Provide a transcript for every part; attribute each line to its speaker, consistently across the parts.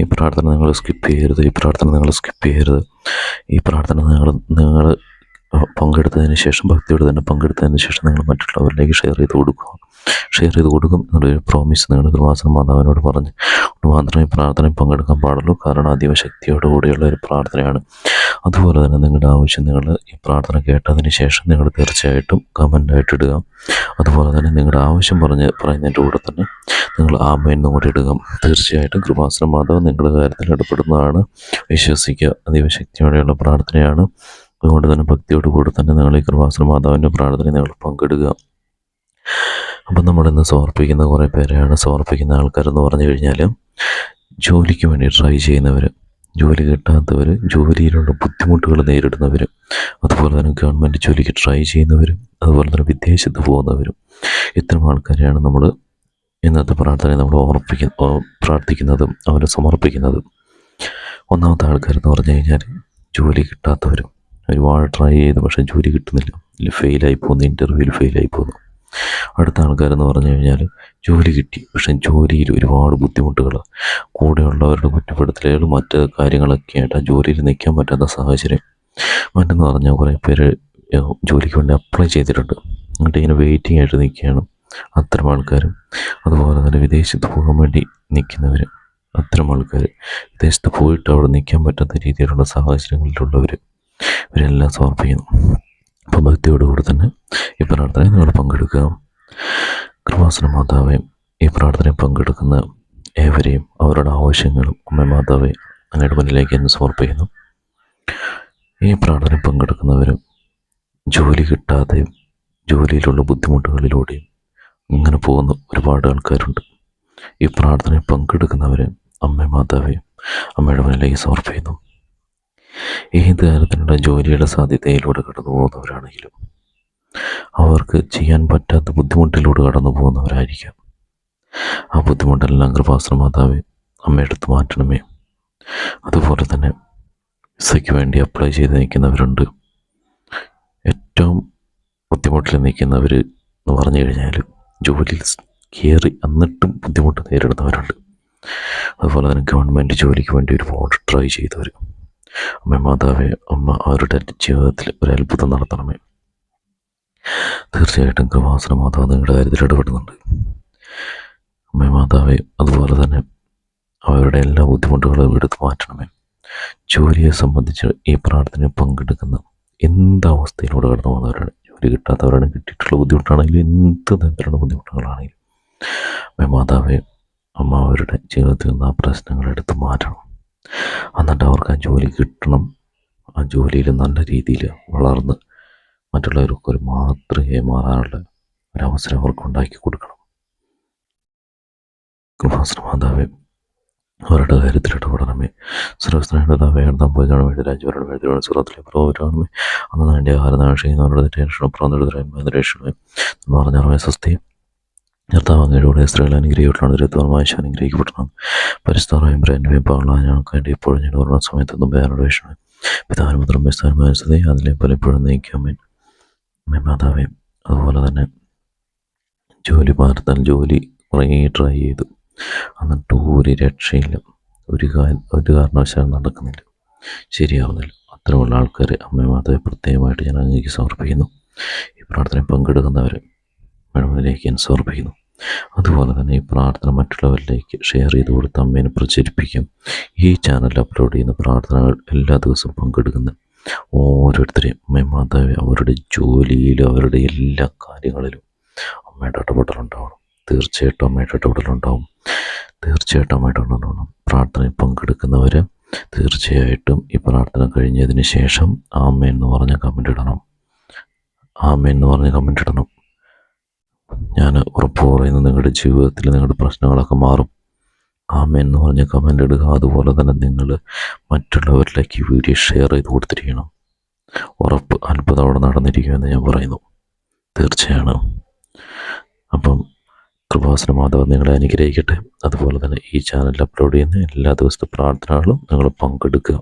Speaker 1: ഈ പ്രാർത്ഥന നിങ്ങൾ സ്കിപ്പ് ചെയ്യരുത് ഈ പ്രാർത്ഥന നിങ്ങൾ സ്കിപ്പ് ചെയ്യരുത്. ഈ പ്രാർത്ഥന നിങ്ങൾ നിങ്ങൾ പങ്കെടുത്തതിന് ശേഷം ഭക്തിയോട് തന്നെ പങ്കെടുത്തതിന് ശേഷം നിങ്ങൾ മറ്റുള്ളവരിലേക്ക് ഷെയർ ചെയ്ത് കൊടുക്കുക. ഷെയർ ചെയ്ത് കൊടുക്കും എന്നുള്ളൊരു പ്രോമിസ് നിങ്ങൾ കൃപാസന മാതാവിനോട് പറഞ്ഞ്. മാത്രമേ പ്രാർത്ഥനയിൽ പങ്കെടുക്കാൻ പാടുള്ളൂ. കാരണം അതീവ ശക്തിയോടുകൂടിയുള്ള ഒരു പ്രാർത്ഥനയാണ്. അതുപോലെ തന്നെ നിങ്ങളുടെ ആവശ്യം നിങ്ങൾ ഈ പ്രാർത്ഥന കേട്ടതിന് ശേഷം നിങ്ങൾ തീർച്ചയായിട്ടും കമന്റായിട്ട് ഇടുക. അതുപോലെ തന്നെ നിങ്ങളുടെ ആവശ്യം പറഞ്ഞ് പറയുന്നതിന്റെ കൂടെ തന്നെ നിങ്ങൾ ആമയെന്നും കൂടി ഇടുക. തീർച്ചയായിട്ടും കൃപാസന മാതാവ് നിങ്ങളുടെ കാര്യത്തിൽ ഇടപെടുന്നതാണ്. വിശ്വസിക്കുക. അതീവ ശക്തിയോടെയുള്ള പ്രാർത്ഥനയാണ്. അതുകൊണ്ട് തന്നെ ഭക്തിയോട് കൂടി തന്നെ നിങ്ങൾ ഈ കൃപാസന മാതാവിന്റെ പ്രാർത്ഥന നിങ്ങൾ പങ്കെടുക്കുക അപ്പം നമ്മളിന്ന് സമർപ്പിക്കുന്ന കുറേ പേരെയാണ്. സമർപ്പിക്കുന്ന ആൾക്കാരെന്ന് പറഞ്ഞു കഴിഞ്ഞാൽ ജോലിക്ക് വേണ്ടി ട്രൈ ചെയ്യുന്നവർ ജോലി കിട്ടാത്തവർ ജോലിയിലുള്ള ബുദ്ധിമുട്ടുകൾ നേരിടുന്നവർ അതുപോലെ തന്നെ ഗവൺമെന്റ് ജോലിക്ക് ട്രൈ ചെയ്യുന്നവരും അതുപോലെ തന്നെ വിദേശത്ത് പോകുന്നവരും ഇത്തരം ആൾക്കാരെയാണ് നമ്മൾ ഇന്നത്തെ പ്രാർത്ഥനയെ നമ്മൾ ഓർപ്പിക്കുന്ന പ്രാർത്ഥിക്കുന്നതും അവരെ സമർപ്പിക്കുന്നതും. ഒന്നാമത്തെ ആൾക്കാരെന്ന് പറഞ്ഞു കഴിഞ്ഞാൽ ജോലി കിട്ടാത്തവരും. ഒരുപാട് ട്രൈ ചെയ്തു പക്ഷേ ജോലി കിട്ടുന്നില്ല. ഫെയിലായി പോകുന്നു ഇന്റർവ്യൂവിൽ ഫെയിലായി പോകുന്നു. അടുത്ത ആൾക്കാരെന്ന് പറഞ്ഞു കഴിഞ്ഞാൽ ജോലി കിട്ടി. പക്ഷെ ജോലിയിൽ ഒരുപാട് ബുദ്ധിമുട്ടുകൾ കൂടെയുള്ളവരുടെ കുറ്റപ്പെടുത്തലുകൾ മറ്റ് കാര്യങ്ങളൊക്കെ ആയിട്ട് ആ ജോലിയിൽ നിൽക്കാൻ പറ്റാത്ത സാഹചര്യം. മറ്റെന്ന് പറഞ്ഞാൽ കുറേ പേര് ജോലിക്ക് വേണ്ടി അപ്ലൈ ചെയ്തിട്ടുണ്ട്. എന്നിട്ട് ഇങ്ങനെ വെയിറ്റിംഗ് ആയിട്ട് നിൽക്കുകയാണ് അത്തരം ആൾക്കാരും. അതുപോലെ തന്നെ വിദേശത്ത് പോകാൻ വേണ്ടി നിൽക്കുന്നവർ അത്തരം ആൾക്കാർ വിദേശത്ത് പോയിട്ട് അവിടെ നിൽക്കാൻ പറ്റാത്ത രീതിയിലുള്ള സാഹചര്യങ്ങളിലുള്ളവർ ഇവരെല്ലാം സമർപ്പിക്കുന്നു അപ്പോൾ ഭക്തിയോടുകൂടി തന്നെ ഈ പ്രാർത്ഥനയിൽ നിങ്ങൾ പങ്കെടുക്കുക. കൃപാസന മാതാവേ ഈ പ്രാർത്ഥനയിൽ പങ്കെടുക്കുന്ന ഏവരെയും അവരുടെ ആവശ്യങ്ങളും അമ്മ മാതാവെ അങ്ങയുടെ മുന്നിലേക്ക് എന്നെ സമർപ്പിക്കുന്നു. ഈ പ്രാർത്ഥനയിൽ പങ്കെടുക്കുന്നവരും ജോലി കിട്ടാതെയും ജോലിയിലുള്ള ബുദ്ധിമുട്ടുകളിലൂടെയും ഇങ്ങനെ പോകുന്ന ഒരുപാട് ആൾക്കാരുണ്ട്. ഈ പ്രാർത്ഥനയിൽ പങ്കെടുക്കുന്നവരെ അമ്മ മാതാവെ അമ്മയുടെ മുന്നിലേക്ക് സമർപ്പിക്കുന്നു. ഏത് തരത്തിലുള്ള ജോലിയുടെ സാധ്യതയിലൂടെ കടന്നു പോകുന്നവരാണെങ്കിലും അവർക്ക് ചെയ്യാൻ പറ്റാത്ത ബുദ്ധിമുട്ടിലൂടെ കടന്നു പോകുന്നവരായിരിക്കാം. ആ ബുദ്ധിമുട്ടെല്ലാം കൃപാസന മാതാവേ അമ്മ എടുത്തു മാറ്റണമേ. അതുപോലെ തന്നെ വിസയ്ക്ക് വേണ്ടി അപ്ലൈ ചെയ്ത് നിൽക്കുന്നവരുണ്ട്. ഏറ്റവും ബുദ്ധിമുട്ടിൽ നിൽക്കുന്നവർ എന്ന് പറഞ്ഞു കഴിഞ്ഞാൽ ജോലിയിൽ കയറി എന്നിട്ടും ബുദ്ധിമുട്ട് നേരിടുന്നവരുണ്ട്. അതുപോലെ തന്നെ ഗവൺമെന്റ് ജോലിക്ക് വേണ്ടി ഒരുപാട് ട്രൈ ചെയ്തവർ അമ്മ മാതാവേ അമ്മ അവരുടെ ജീവിതത്തിൽ ഒരു അത്ഭുതം നടത്തണമേ? തീർച്ചയായിട്ടും കൃപാസന മാതാവ് നിങ്ങളുടെ കാര്യത്തിൽ ഇടപെടുന്നുണ്ട്. അമ്മ മാതാവേ അതുപോലെ തന്നെ അവരുടെ എല്ലാ ബുദ്ധിമുട്ടുകളും എടുത്തു മാറ്റണമേ. ജോലിയെ സംബന്ധിച്ച് ഈ പ്രാർത്ഥനയിൽ പങ്കെടുക്കുന്ന എന്ത് അവസ്ഥയിലൂടെ കടന്നു പോകുന്നവരാണ്? ജോലി കിട്ടാത്തവരാണ് കിട്ടിയിട്ടുള്ള ബുദ്ധിമുട്ടാണെങ്കിലും എന്ത് തരത്തിലുള്ള ബുദ്ധിമുട്ടുകളാണെങ്കിലും. അമ്മ മാതാവേ അമ്മ അവരുടെ ജീവിതത്തിൽ നിന്ന് ആ പ്രശ്നങ്ങൾ എടുത്ത് മാറ്റണം. എന്നിട്ട് അവർക്ക് ആ ജോലി കിട്ടണം. ആ ജോലിയിൽ നല്ല രീതിയിൽ വളർന്ന് മറ്റുള്ളവർക്ക് ഒരു മാതൃകയായി മാറാനുള്ള ഒരവസരം അവർക്ക് ഉണ്ടാക്കി കൊടുക്കണം. കൃപാസന മാതാവേ അവരുടെ കാര്യത്തിൽ ഇടപെടണമേ. സർവസ്നാഹതാവേ എഴുതാൻ പോയി കാണാൻ വേണ്ടി രാജ്യവരുടെ വേണ്ടി സുഹൃത്തിലെ പ്രഭുരാണമേ അന്ന് വേണ്ടി ആഹാരം രക്ഷണം പ്രാന്തരക്ഷണമേ എന്ന് പറഞ്ഞാൽ സ്വസ്തി. കർത്താവ് അങ്ങയുടെ സ്ത്രീകൾ അനുഗ്രഹിക്കപ്പെട്ടാണ് ദുരിതമായ അനുഗ്രഹിക്കപ്പെടണം പരിസ്ഥാറായും ബ്രാൻഡും ഞങ്ങൾക്ക് വേണ്ടി ഇപ്പോഴും ഞാൻ ഓർമ്മ സമയത്തൊന്നും വേറെ വിഷമം പിതാനുപത്രം വിസ്താരമാനസതേ അതിലെ പലപ്പോഴും നയിക്കാമേൻ മാതാവേ അതുപോലെ തന്നെ ജോലി മാറ്റാൻ ജോലി കുറേ ട്രൈ ചെയ്തു. എന്നിട്ട് ഒരു രക്ഷയില്ല. ഒരു ഒരു കാരണവശാലും നടക്കുന്നില്ല. ശരിയാവുന്നില്ല. അത്തരമുള്ള ആൾക്കാർ അമ്മ മാതാവെ പ്രത്യേകമായിട്ട് ഞാൻ അങ്ങേക്ക് സമർപ്പിക്കുന്നു. ഈ പ്രാർത്ഥനയിൽ പങ്കെടുക്കുന്നവരെ ഞാൻ സമർപ്പിക്കുന്നു. അതുപോലെ തന്നെ ഈ പ്രാർത്ഥന മറ്റുള്ളവരിലേക്ക് ഷെയർ ചെയ്ത് കൊടുത്ത് അമ്മേനെ പ്രചരിപ്പിക്കും. ഈ ചാനൽ അപ്ലോഡ് ചെയ്യുന്ന പ്രാർത്ഥനകൾ എല്ലാ ദിവസവും പങ്കെടുക്കുന്ന ഓരോരുത്തരെയും അമ്മ മാതാവ് അവരുടെ ജോലിയിലും അവരുടെ എല്ലാ കാര്യങ്ങളിലും അമ്മയുടെ ഇടപെടലുണ്ടാവണം തീർച്ചയായിട്ടും അമ്മയുടെ ഇടപെടലുണ്ടാവും തീർച്ചയായിട്ടും അമ്മയുടെ ഇടപെടലുണ്ടാവണം പ്രാർത്ഥനയിൽ പങ്കെടുക്കുന്നവർ തീർച്ചയായിട്ടും ഈ പ്രാർത്ഥന കഴിഞ്ഞതിന് ശേഷം ആമ എന്ന് പറഞ്ഞ കമന്റ് ഇടണം. ആമ എന്ന് പറഞ്ഞ കമന്റ് ഇടണം. ഞാൻ ഉറപ്പ് പറയുന്നു നിങ്ങളുടെ ജീവിതത്തിൽ നിങ്ങളുടെ പ്രശ്നങ്ങളൊക്കെ മാറും. ആമ എന്ന് പറഞ്ഞ കമന്റ് ഇടുക. അതുപോലെ തന്നെ നിങ്ങൾ മറ്റുള്ളവരിലേക്ക് വീഡിയോ ഷെയർ ചെയ്ത് കൊടുത്തിരിക്കണം. ഉറപ്പ് അത്ഭുതം അവിടെ നടന്നിരിക്കുമെന്ന് ഞാൻ പറയുന്നു. തീർച്ചയാണ്. അപ്പം കൃപാസന മാധവൻ നിങ്ങളെ അനുഗ്രഹിക്കട്ടെ. അതുപോലെ തന്നെ ഈ ചാനൽ അപ്ലോഡ് ചെയ്യുന്ന എല്ലാ ദിവസത്തെ പ്രാർത്ഥനകളും നിങ്ങൾ പങ്കെടുക്കുക.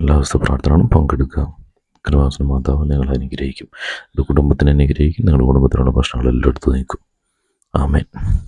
Speaker 1: എല്ലാ ദിവസത്തെ പ്രാർത്ഥനകളും പങ്കെടുക്കുക. കൃപാസന മാതാവ് നിങ്ങളെ അനുഗ്രഹിക്കും. നിങ്ങളുടെ കുടുംബത്തിനെ അനുഗ്രഹിക്കും. നിങ്ങളുടെ കുടുംബത്തിലുള്ള പ്രശ്നങ്ങളെല്ലാം എടുത്തു നീക്കും. ആമേൻ.